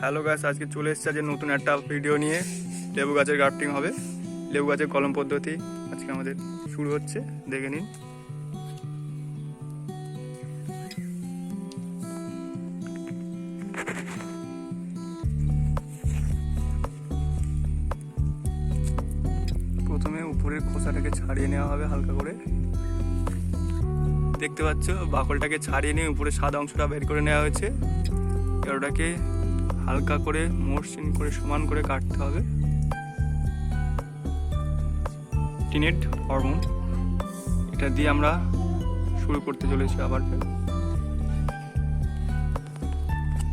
Hello গাছ আজকে চলে এসেছে আজকে নতুন একটা ভিডিও নিয়ে। লেবু গাছের গ্রাফটিং হবে। লেবু গাছের কলম পদ্ধতি আজকে আমাদের শুরু হচ্ছে, দেখে নিন। প্রথমে উপরের খোসাটাকে ছাড়িয়ে নেওয়া হবে হালকা করে। দেখতে পাচ্ছ, বাকলটাকে ছাড়িয়ে নিয়ে উপরে সাদা অংশটা বের করে নেওয়া হয়েছে। ওটাকে হালকা করে মসৃণ করে সমান করে কাটতে হবে। টিনেট হরমোন এটা দিয়ে আমরা শুরু করতে চলেছি আবার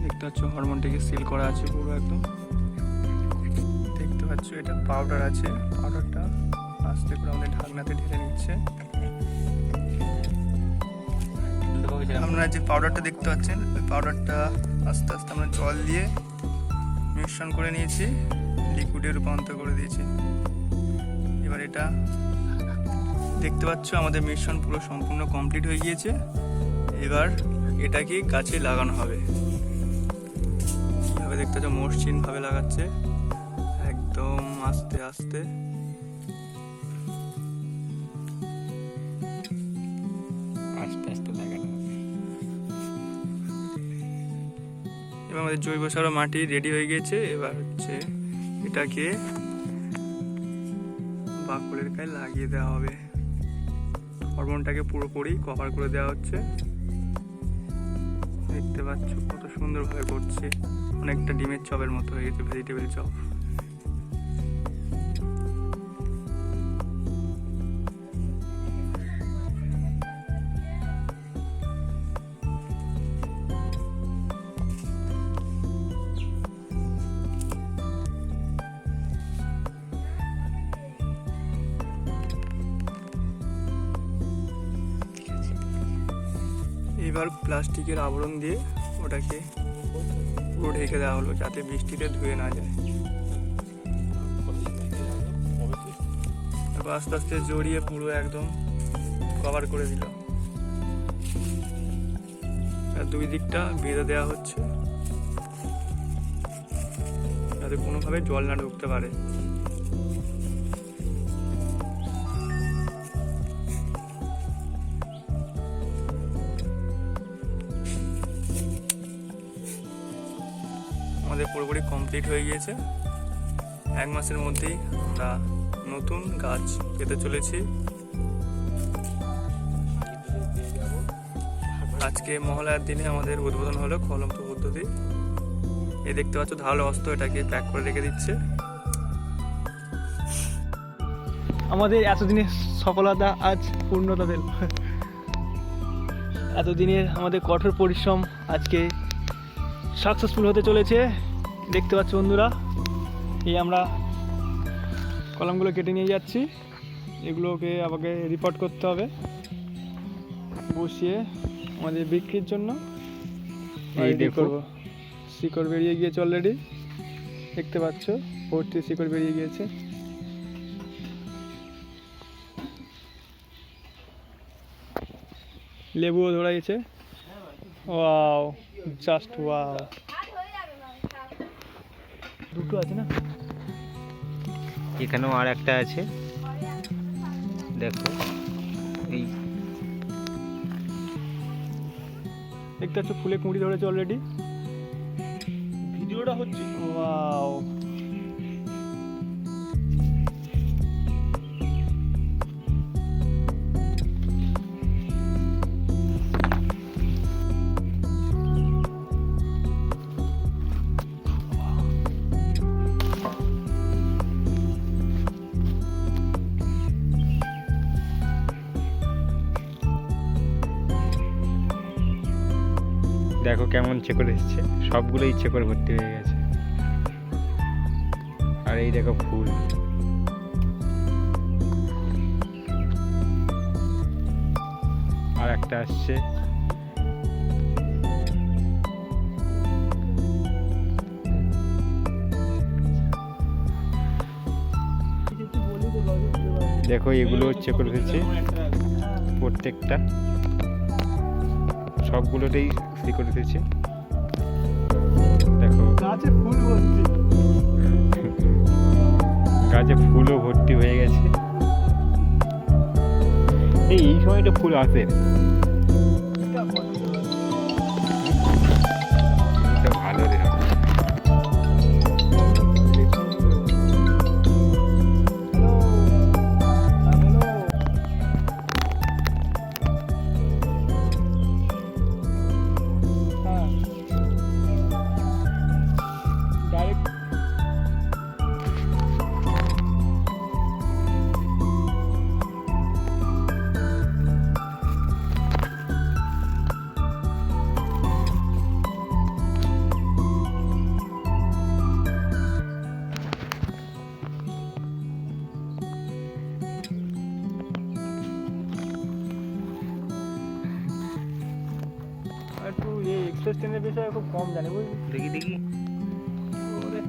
দেখতে পাচ্ছ, হরমোনটাকে সিল করা আছে পুরো একদম। দেখতে পাচ্ছ, এটা পাউডার আছে। পাউডারটা আস্তে করে আমাদের ঢাকনাতে ঢেলে নিচ্ছে। আপনারা যে পাউডারটা দেখতে পাচ্ছেন, ওই পাউডারটা আস্তে আস্তে আমরা জল দিয়ে মিশ্রণ করে নিয়েছি লিকুইডে রূপান্তর করে দিয়েছি। এবার এটা দেখতে পাচ্ছ, আমাদের মিশ্রণ পুরো সম্পূর্ণ কমপ্লিট হয়ে গিয়েছে। এবার এটাকে গাছে লাগানো হবে। কীভাবে দেখতে পাচ্ছ মসৃণভাবে লাগাচ্ছে। একদম আস্তে আস্তে। এবার আমাদের জৈব সার মাটি রেডি হয়ে গেছে। এবার হচ্ছে এটাকে বাকলের গায়ে লাগিয়ে দেওয়া হবে। হরমোনটাকে পুরোপুরি কভার করে দেওয়া হচ্ছে। দেখতে পাচ্ছ কত সুন্দরভাবে করছে। অনেকটা ডিমের চপের মতো হয়ে গেছে ভেজিটেবল চপ। এবার প্লাস্টিকের আবরণ দিয়ে ওটাকে পুরো ঢেকে দেওয়া হলো যাতে বৃষ্টিতে ধুয়ে না যায়। তারপর আস্তে আস্তে জড়িয়ে পুরো একদম কভার করে দিল। আর দুই দিকটা বেঁধে দেওয়া হচ্ছে। যাতে কোনোভাবে জল না ঢুকতে পারে। পুরোপুরি কমপ্লিট হয়ে গিয়েছে। এক মাসের মধ্যেই আমরা নতুন গাছ পেতে চলেছি। আজকে মহলার দিনে আমাদের উদ্বোধন হলো কলম পদ্ধতি। এই দেখতে পাচ্ছ ধারালো অস্ত্র, এটাকে প্যাক করে রেখে দিচ্ছে। আমাদের এতদিনের সফলতা আজ পূর্ণতা পেল এতদিনের আমাদের কঠোর পরিশ্রম আজকে সাকসেসফুল হতে চলেছে। দেখতে পাচ্ছ বন্ধুরা এই আমরা কলমগুলো কেটে নিয়ে যাচ্ছি। এগুলোকে আমাকে রিপোর্ট করতে হবে বসিয়ে আমাদের বিক্রির জন্য। করব। শিকড় বেরিয়ে গিয়েছে অলরেডি দেখতে পাচ্ছ? ভর্তি শিকড় বেরিয়ে গিয়েছে। লেবুও ধরাইছে ওয়াও জাস্ট ওয়াও দুটো আছে না? এখানেও আর একটা আছে। দেখো এই একটা পাচ্ছ ফুলে কুঁড়ি ধরেছে অলরেডি ভিডিওটা হচ্ছে ওয়াও দেখো কেমন ইচ্ছে করে এসছে। সবগুলো ইচ্ছে করে ভর্তি হয়ে গেছে। আর এই দেখো ফুল। আর একটা আসছে। দেখো এগুলো করে ফেলছে। প্রত্যেকটা। সবগুলোতেই করে দিয়েছে দেখো। গাছে ফুল ভর্তি। গাছে ফুলও ভর্তি হয়ে গেছে। এই সময়টা ফুল আসে। এই এক্সপ্রেস ট্রেনের বিষয়ে খুব কম জানি বুঝলি দেখি দেখি ওরে।